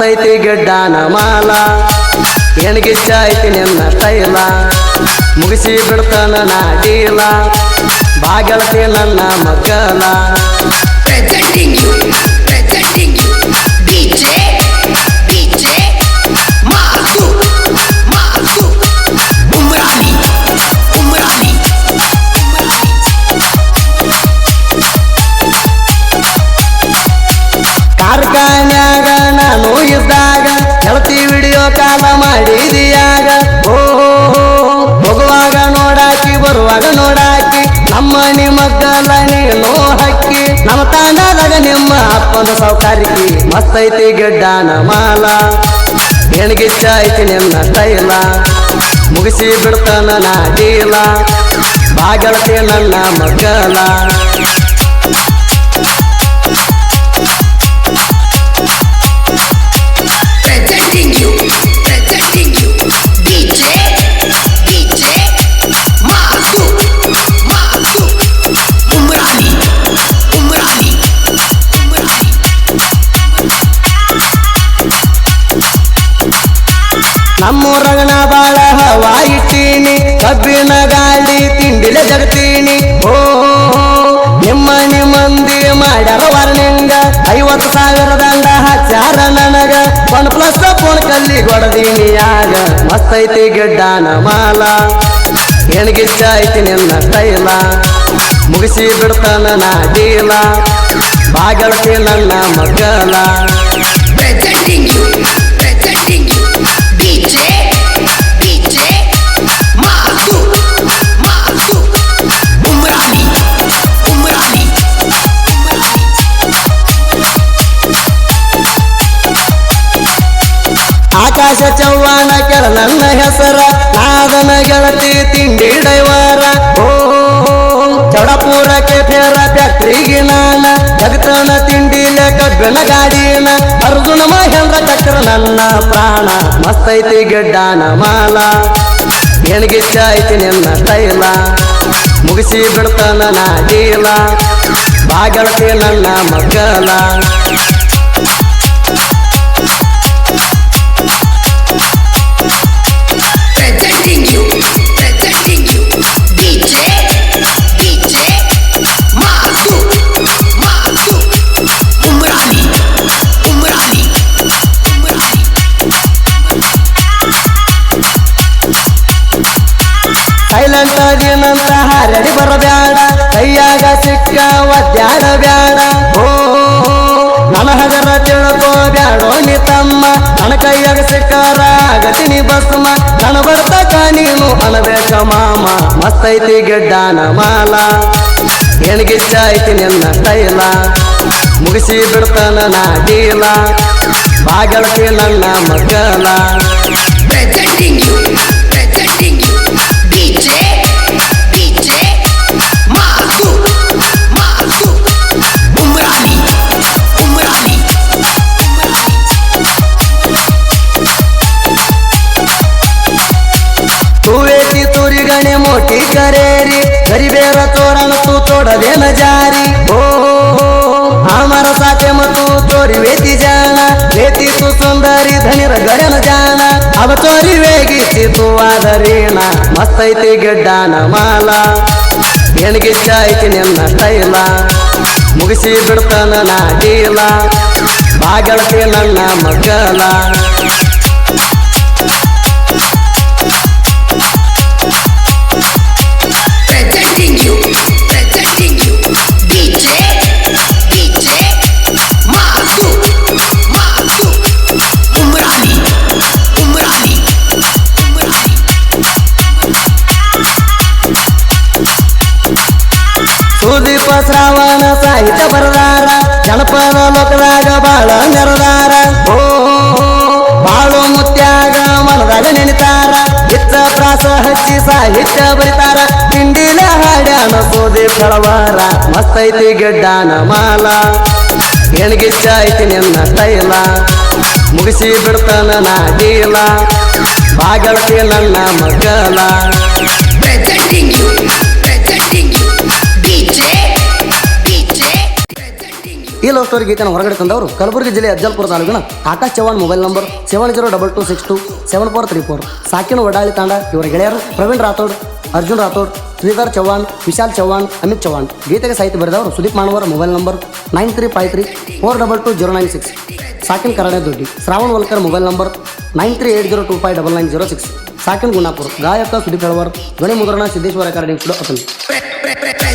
ಮಸ್ತೈತಿ ಗಿಡ್ಡಾನ ಮಾಲ. ಐತಿ ನಿನ್ನ ತೈಲ. ಮುಗಿಸಿ ಬಿಡ್ತಾನ ನಾ ಡೀಲ. ಬಾಗಳತಿ ನನ್ನ ಮಕ್ಕಳ ವಿಡಿಯೋ ಕಾಲ ಮಾಡಿದೀಯಾಗ? ಓ ಹೋಗುವಾಗ ನೋಡಾಕಿ, ಬರುವಾಗ ನೋಡಾಕಿ, ನಮ್ಮ ನಿಮ್ಮಗ್ಗಲ ನೀನು ಹಕ್ಕಿ. ನಮ್ಮ ತಾಂಡದಾಗ ನಿಮ್ಮ ಅಪ್ಪನ ಸೌಕರ್ಯಕ್ಕೆ ಮಸ್ತೈತಿ ಗಿಡ್ಡಾನ ಮಾಲ. ಹೆಣ್ಗಿಚ್ಚ ಐತಿ ನಿನ್ನ ತೈಲ ಮುಗಿಸಿ ಬಿಡ್ತಾನ ನಾ ಡೀಲ. ಬಾಗಳತಿ ನನ್ನ ಮಕ್ಕಳ ನಮ್ಮೂರಗನ ಬಾಳ ಹವಾ ಕಬ್ಬಿನ ಗಾಳಿ ತಿಂಡಿಲೆ ಜಗತೀನಿ ಓ ನಿಮ್ಮ ನಿಮ್ಮಂದಿ ಮಾಡ್ಯಾರ ವರ್ಣಿಂಗ, ಐವತ್ತು ಸಾವಿರ ದಂಡ ಹಚ್ಚಾರ ನನಗ. ಒನ್ ಪ್ಲಸ್ ಫೋನ್ ಕಲ್ಲಿ ಕೊಡದೀನಿ ಆಗ ಮಸ್ತೈತಿ ಗಿಡ್ಡಾನ ಮಾಲ. ಹೆಣ್ಗಿಚ್ಚ ಐತಿ ನಿನ್ನ ತೈಲ. ಮುಗಿಸಿ ಬಿಡ್ತಾನ ನಾ ಡೀಲ. ನನ್ನ ಮಕ್ಕಳ ನನ್ನ ಹೆಸರ ನಾದನ ಗೆಳತಿ ತಿಂಡಿ ಡೈವರ ಓ, ಚೌಡಪುರಕ್ಕೆ ಫೇರ ಫ್ಯಾಕ್ಟ್ರಿಗೆ ನಾನ ತಿಂಡಿ ತಿಂಡಿಲೆ ಕಬ್ಬಿನ ಗಾಡಿನ ಅರ್ಜುನ ಮಹೇಂದ್ರ ಚಕ್ರ ನನ್ನ ಪ್ರಾಣ, ಮಸ್ತೈತಿ ಗೆಡ್ಡಾನ ಮಾಲ. ಹೆಣ್ಗಿಚ್ಚ ಐತಿ ನನ್ನ ತೈಲ, ಮುಗಿಸಿ ಬಿಡ್ತಾನ ನಾ ಡೀಲ. ಬಾಗಳತಿ ನನ್ನ ಮಕ್ಕಳ ಅದಿನಂತ ಹಾರಡಿ ಬರಬ್ಯಾಡ ಕೈಯಾಗ ಸಿಕ್ಕ ಒದ್ಯಾಡ ಬ್ಯಾಡ ಓ. ನನ್ನ ಹಗರ ತಿಳ್ಕೋಬ್ಯಾಡೋ ನೀ ತಮ್ಮ. ನನ್ನ ಕೈಯಾಗ ಸಿಕ್ಕಾರ ಆಗತೀನಿ ಬಸ್ಮ ನನ್ನ ಬರ್ತಕ ನೀನು ಅನಬೇಕ ಮಾಮ. ಮಸ್ತೈತಿ ಗೆಡ್ಡಾನ ಮಾಲ. ಎಣಗಿಚ್ಚ ಐತಿ ನಿನ್ನ ತೈಲ? ಮುಗಿಸಿ ಬಿಡ್ತಾನ ನಾ ಡೀಲ ಬಾಗಳತಿ ನನ್ನ ಮಕ್ಕಳ ತೋಡದೇನ ಜಾರಿ? ಓ ಅಮರ ಸಾತೆ ಮತ್ತು ತೋರಿ ವೇತಿ ಜಾನ ವೇತಿ ಸುಂದರಿ ಧನಿರ ಗಡನ ಜಾಣ. ಅವ ತೋರಿ ವೇಗಿಸಿತು ಆದರೀಣ. ಮಸ್ತೈತಿ ಮಾಲಾ ಮಾಲ. ಹೆಣ್ಗಿಚ್ಚ ಐತಿ ನಿನ್ನ ತೈಲ. ಮುಗಿಸಿ ಬಿಡ್ತಾನ ನಾ ಡೀಲ. ಬಾಗಳತಿ ನನ್ನ ಮಕ್ಕಳ ಹಚ್ಚಿ ಸಾಹಿತ್ಯ ಬರಿತಾರ. ತಿಂಡಿಲ ಹಾಡ್ಯಾನ ಸುದೀಪ್ ಕಳವಾರ. ಮಸ್ತೈತಿ ಗೆಡ್ಡಾನ ಮಾಲ. ಐತಿ ನಿನ್ನ ತೈಲ. ಮುಗಿಸಿ ಬಿಡ್ತಾನ ನಾ ಡೀಲ. ಬಾಗಳತಿ ನನ್ನ ಮಕ್ಕಳ Presenting ಲವ್ ಸ್ಟೋರಿ ಗೀತೆನ ಹೊರಗಡೆ ತಂದವರು ಕಲಬುರಗಿ ಜಿಲ್ಲೆ ಅಜ್ಜಲ್ಪುರ ತಾಲೂಕಿನ Akash Chavan mobile number seven zero double two six two seven four three four ಸಾಕಿನ Vadali Tanda, ಇವರ ಗೆಳೆಯರು ಪ್ರವೀಣ್ ರಾಥೋಡ್, ಅರ್ಜುನ್ ರಾಥೋಡ್, ಶ್ರೀಧರ್ ಚವ್ಹಾಣ್, ವಿಶಾಲ್ ಚವ್ಹಾಣ್, ಅಮಿತ್ ಚವ್ಹಾಣ್. ಗೀತೆಗೆ ಸಾಹಿತ್ಯ ಬರೆದವರು ಸುದೀಪ್ ಮಾನವರ mobile number nine three five three four double two zero nine six ಸಾಕಿನ್ Karane Doddi, Shravan Walkar mobile number nine three eight zero two five double nine zero six ಸಾಕಿನ್ Gunapur, ಗಾಯಕ ಸುದೀಪ್ ಹೆಳವರ್ ಧ್ವನಿ ಮುದ್ರಣ Siddeshwara recording studio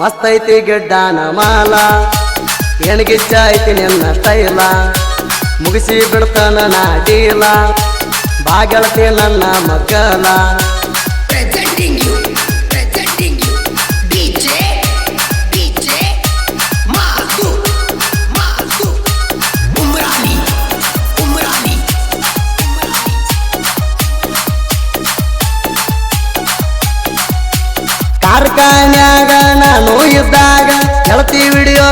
ಮಸ್ತ್ ಐತಿ ಗಿಡ್ಡ ಮಾಲ. ಎಣಗಿಚ್ಚ ಐತಿ ನಿನ್ನ ಸ್ಟೈಲ. ಮುಗಿಸಿ ಬಿಡ್ತಾನ ನಾ ಡೀಲ. ಬಾಗೆಳತಿ ನನ್ನ ಮಕ್ಕಳ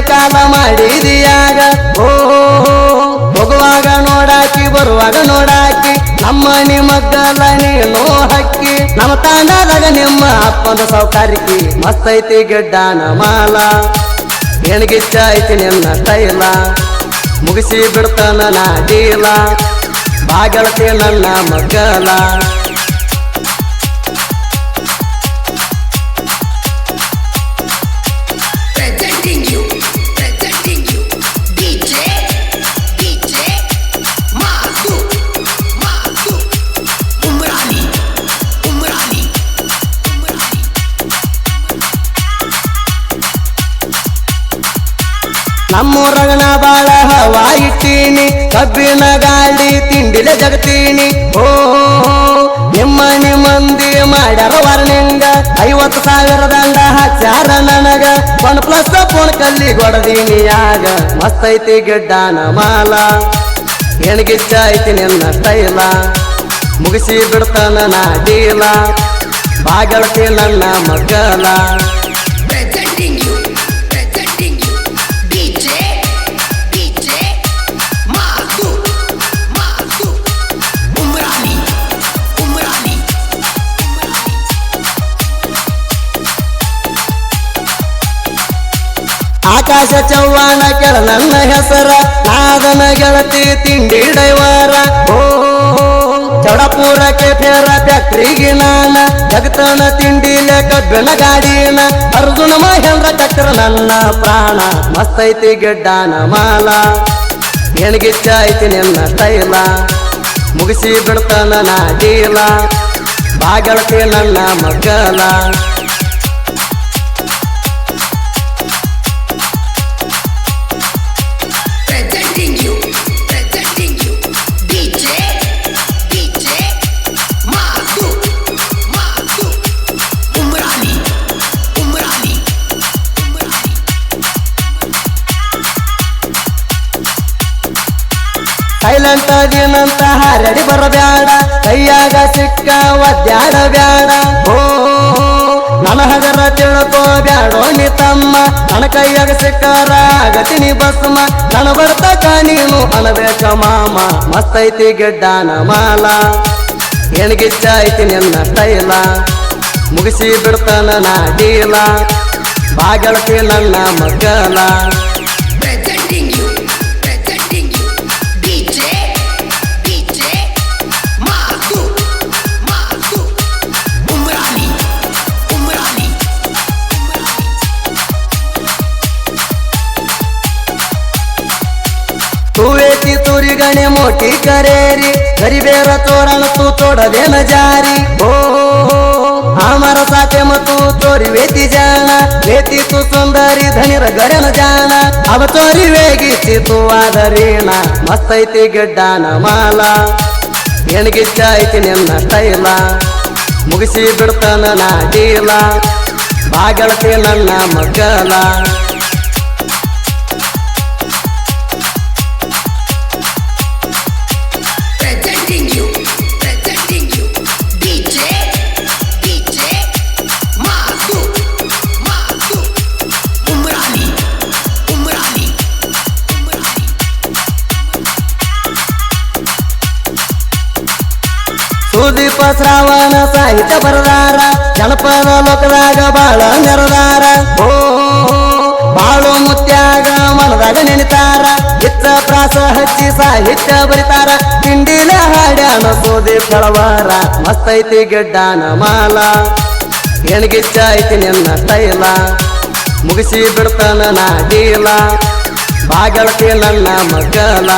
ಕಾಲ ಮಾಡಿದಿಯಾಗ? ಓ ಹೋಗುವಾಗ ನೋಡಾಕಿ, ಬರುವಾಗ ನೋಡಾಕಿ, ನಮ್ಮ ನಿಮ್ಮಗ್ಗಲ ನೀನು ಹಕ್ಕಿ. ನಮ್ಮ ತಾಂಡದಾಗ ನಿಮ್ಮ ಅಪ್ಪನ ಸೌಕಾರಿಕಿ ಮಸ್ತೈತಿ ಗಿಡ್ಡ ನಮಾಲ ಮಾಲ. ಹೆಣ್ಗಿಚ್ಚ ಐತಿ ನಿನ್ನ ತೈಲ? ಮುಗಿಸಿ ಬಿಡ್ತಾನ ನಾ ಡೀಲ. ಬಾಗಳತಿ ನನ್ನ ಮಗ್ಗಲ. ನಮ್ಮೂರಗನ ಬಾಳ ಹವಾ ಇಟ್ಟೀನಿ, ಕಬ್ಬಿನ ಗಾಳಿ ತಿಂಡಿಲೆ ಜಗತೀನಿ ಓ ನಿಮ್ಮ ಮಂದಿ ಮಾಡ್ಯಾರ ವರ್ಣಿಂಗ, ಐವತ್ತು ಸಾವಿರ ದಂಡ ಹಚ್ಚಾರ ನನಗ. ಒನ್ ಪ್ಲಸ್ ಫೋನ್ ಕಲ್ಲಿ ಗೊಡದೀನಿ ಆಗ ಮಸ್ತೈತಿ ನಮಾಲ ಮಾಲ. ಹೆಣ್ಗಿಚ್ಚ ಐತಿ ನಿನ್ನ ತೈಲ, ಮುಗಿಸಿ ಬಿಡ್ತಾನ ನಾ ಡೀಲ. ಬಾಗಳತಿ ನನ್ನ ಮಗ್ಗಲ. ಆಕಾಶ ಚವ್ವಾಣ ಕೆಳ ನನ್ನ ಹೆಸರ, ನಾದನ ಗೆಳತಿ ತಿಂಡಿ ಡೈವರ ಓ, ಚೌಡಪುರಕ್ಕೆ ಫೇರ ಫ್ಯಾಕ್ಟ್ರಿಗೆ ನಾನ ಜಗತನ ತಿಂಡಿ ಕಬ್ಬಿನ ಗಾಡಿನ ಅರ್ಜುನ ಮಹೇಂದ್ರ ಚಕ್ರ ನನ್ನ ಪ್ರಾಣ, ಮಸ್ತೈತಿ ಗೆಡ್ಡಾನ ಮಾಲ. ಹೆಣ್ಗಿಚ್ಚ ಐತಿ ನಿನ್ನ ತೈಲ, ಮುಗಿಸಿ ಬಿಡ್ತಾನ ನಾ ಡೀಲ. ಬಾಗಳತಿ ನನ್ನ ಮಗ್ಗಲ. ಅದಿನಂತ ಹಾರಡಿ ಬರಬ್ಯಾಡ. ಕೈಯಾಗ ಸಿಕ್ಕ ಒದ್ಯಾಡ ಬ್ಯಾಡ. ಓ ನನ್ನ ಹಗರ ತಿಳ್ಕೋ ಬ್ಯಾಡೋ ನೀ ತಮ್ಮ. ನನ್ನ ಕೈಯಾಗ ಸಿಕ್ಕಾರ ಆಗತಿನಿ ಬಸ್ಮ ನನ್ನ ಬರ್ತಕ ನೀನು ಅನಬೇಕ ಮಾಮ. ಮಸ್ತೈತಿ ಐತಿ ನಮಾಲ ಮಾಲ ನನ್ನ ಐತಿ ನಿನ್ನ ಸ್ಟೈಲ ಮುಗಿಸಿ ಬಿಡ್ತಾನ ನಾ ಡೀಲ. ಬಾಗಳತಿ ನನ್ನ ಮಗ್ಗಲ. ಮೋಟಿ ಕರೇರಿ, ಗರಿಬೇರ ತೋರಲತ್ತು ತೋಡದೇನ ಜಾರಿ. ಆಮರ ಸಾತೆ ಮತ್ತು ತೋರಿ ವೇತಿ ಜಾಣ. ವೇತಿ ತು ಸುಂದರಿ, ಧನಿರ ಗರನ ಜಾಣ. ಅವ ತೋರಿ ವೇಗಿಸಿ ತು ಆದರೀಣ ಮಸ್ತ್ ಐತಿ ಮಾಲಾ ಮಾಲ. ಹೆಣ್ಗಿಚ್ಚ ಐತಿ ನಿನ್ನ ತೈಲ ಮುಗಿಸಿ ಬಿಡ್ತಾನ ನಾ ಡೀಲ. ಬಾಗಳತಿ ನನ್ನ ಮಗ್ಗಲ ಸುದೀಪ ಶ್ರಾವಣ ಸಾಹಿತ್ಯ ಬರದಾರ, ಜನಪದ ಲೋಕದಾಗ ಬಾಳ ನೆರದಾರ. ಓ, ಬಾಳು ಮುತ್ಯಾಗ ಮನದಾಗ ನೆನಿತಾರ, ಇತ್ತ ಪ್ರಾಸ ಹಚ್ಚಿ ಸಾಹಿತ್ಯ ಬರಿತಾರ. ತಿಂಡಿಲ ಹಾಡ್ಯಾನ ಸುದೀಪ್ ಕಳವಾರ ಮಸ್ತೈತಿ ಗೆಡ್ಡಾನ ಮಾಲ. ಐತಿ ನಿನ್ನ ತೈಲ, ಮುಗಿಸಿ ಬಿಡ್ತಾನ ನಾ ಡೀಲ. ಬಾಗಳತಿ ನನ್ನ ಮಗಲ